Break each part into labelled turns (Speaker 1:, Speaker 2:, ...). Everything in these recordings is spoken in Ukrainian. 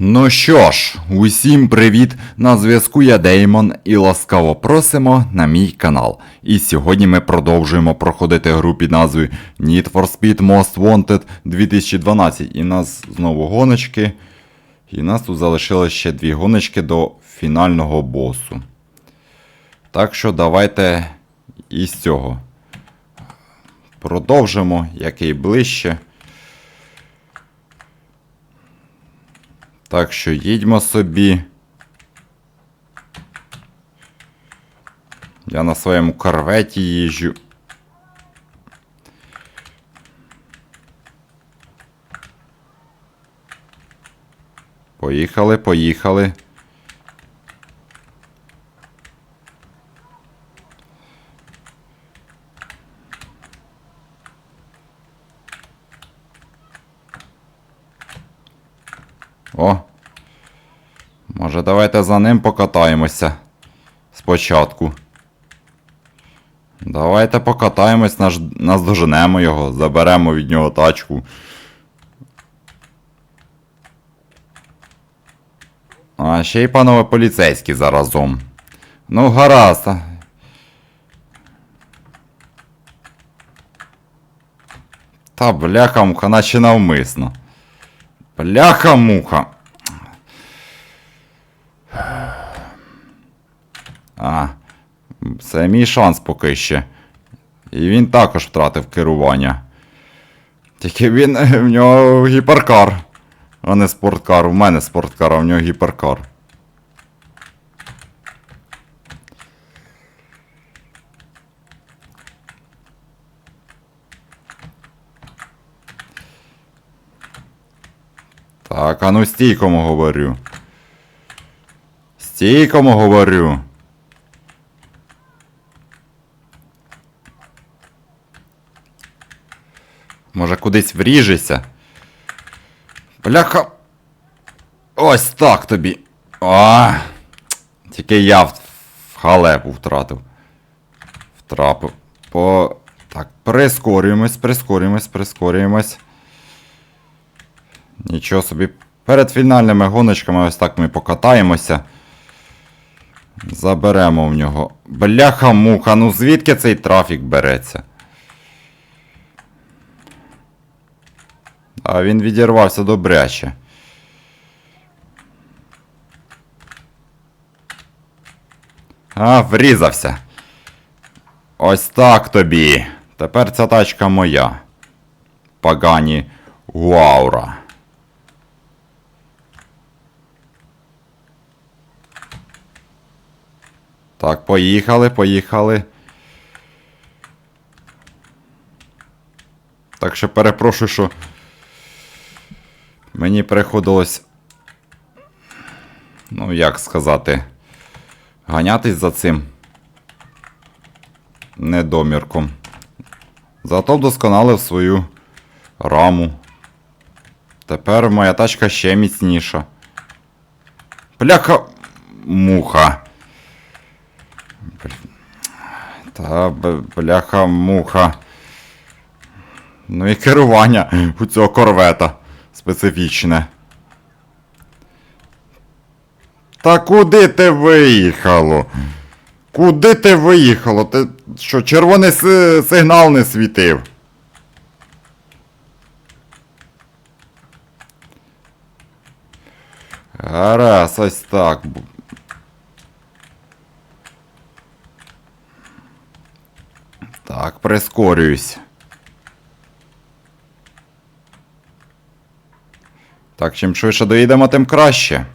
Speaker 1: Ну що ж, усім привіт! На зв'язку я Деймон і ласкаво просимо на мій канал. І сьогодні ми продовжуємо проходити гру під назвою Need for Speed Most Wanted 2012. І нас знову гоночки. І нас тут залишилось ще дві гоночки до фінального босу. Так що давайте із цього. Продовжимо, який ближче. Так що їдьмо собі. Я на своєму корветі їжджу. Поїхали, поїхали. Може, давайте за ним покатаємося спочатку. Давайте покатаємось, наш, наздоженемо його, заберемо від нього тачку. А ще й панове поліцейські заразом. Ну, гаразд. Та бляха-муха, наче навмисно. Бляха-муха. А, це мій шанс поки ще. І він також втратив керування. Тільки він в нього гіперкар, а не спорткар. У мене спорткар, а в нього гіперкар. Так, а ну стійкому говорю. Стійкому говорю. Може кудись вріжешся? Бляха. Ось так тобі. А, тільки я в халепу втратив. Втрапив. По. Так, прискорюємось, прискорюємось, прискорюємось. Нічого собі. Перед фінальними гоночками ось так ми покатаємося. Заберемо в нього. Бляха-муха, ну звідки цей трафік береться? А він відірвався добряче. А, врізався. Ось так тобі. Тепер ця тачка моя. Пагані Гуаура. Так, поїхали, поїхали. Так що перепрошую, що мені приходилось. Ну, як сказати, ганятись за цим недомірком. Зато вдосконалив свою раму. Тепер моя тачка ще міцніша. Пляха муха. Та бляха муха. Ну і керування у цього корвета специфічне. Та куди ти виїхало? Куди ти виїхало? Ти що, червоний си- сигнал не світив? Гаразд, ось так. Так, прискорююсь. Так, чим швидше доїдемо, тим краще.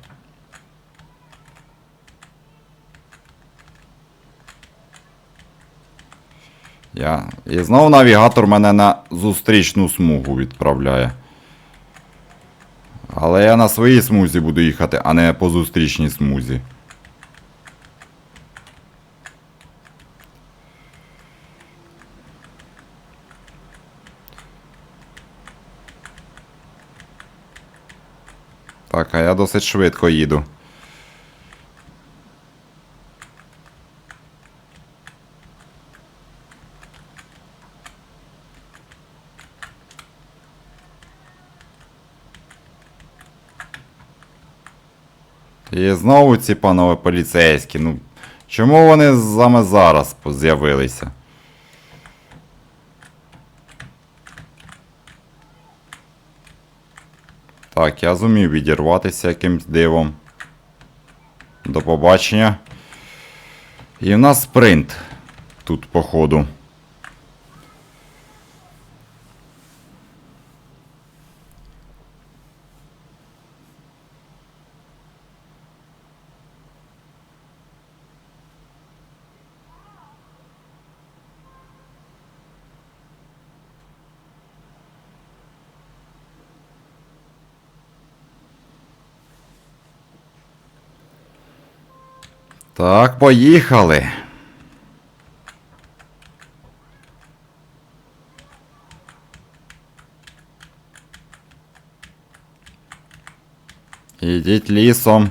Speaker 1: Я... І знову навігатор мене на зустрічну смугу відправляє. Але я на своїй смузі буду їхати, а не по зустрічній смузі. Так, а я досить швидко їду. І знову ці панове поліцейські. Ну, чому вони саме зараз з'явилися? Так, я зумів відірватися якимсь дивом. До побачення. І в нас спринт тут, походу. Так, поїхали. Ідіть лісом.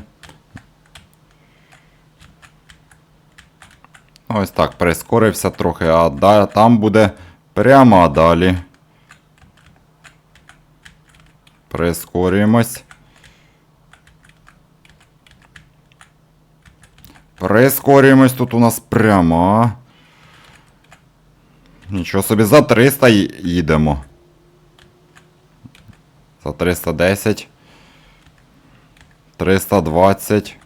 Speaker 1: Ось так, прискорився трохи, а да, там буде прямо далі. Прискорюємось. Прискорюємось тут у нас прямо. Нічого собі, за 300 їдемо. За 310. 320.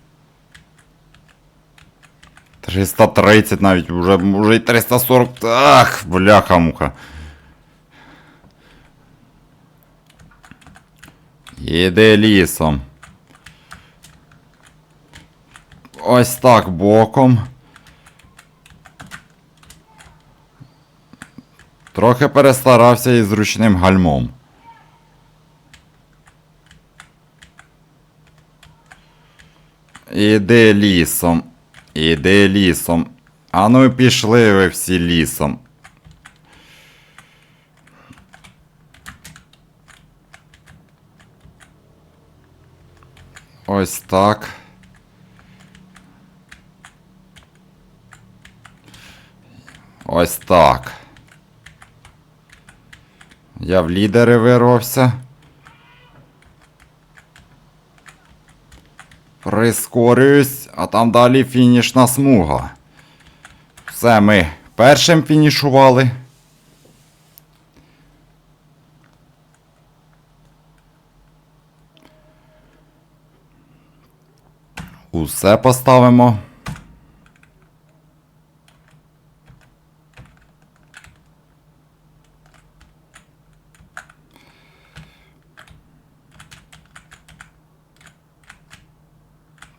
Speaker 1: 330 навіть, уже, уже й 340. Ах, бляха-муха. Їди лісом. Ось так боком. Трохи перестарався із ручним гальмом. Іди лісом. Іди лісом. А ну пішли ви всі лісом. Ось так. Ось так. Я в лідери вирвався. Прискорююсь, а там далі фінішна смуга. Все, ми першим фінішували. Усе поставимо.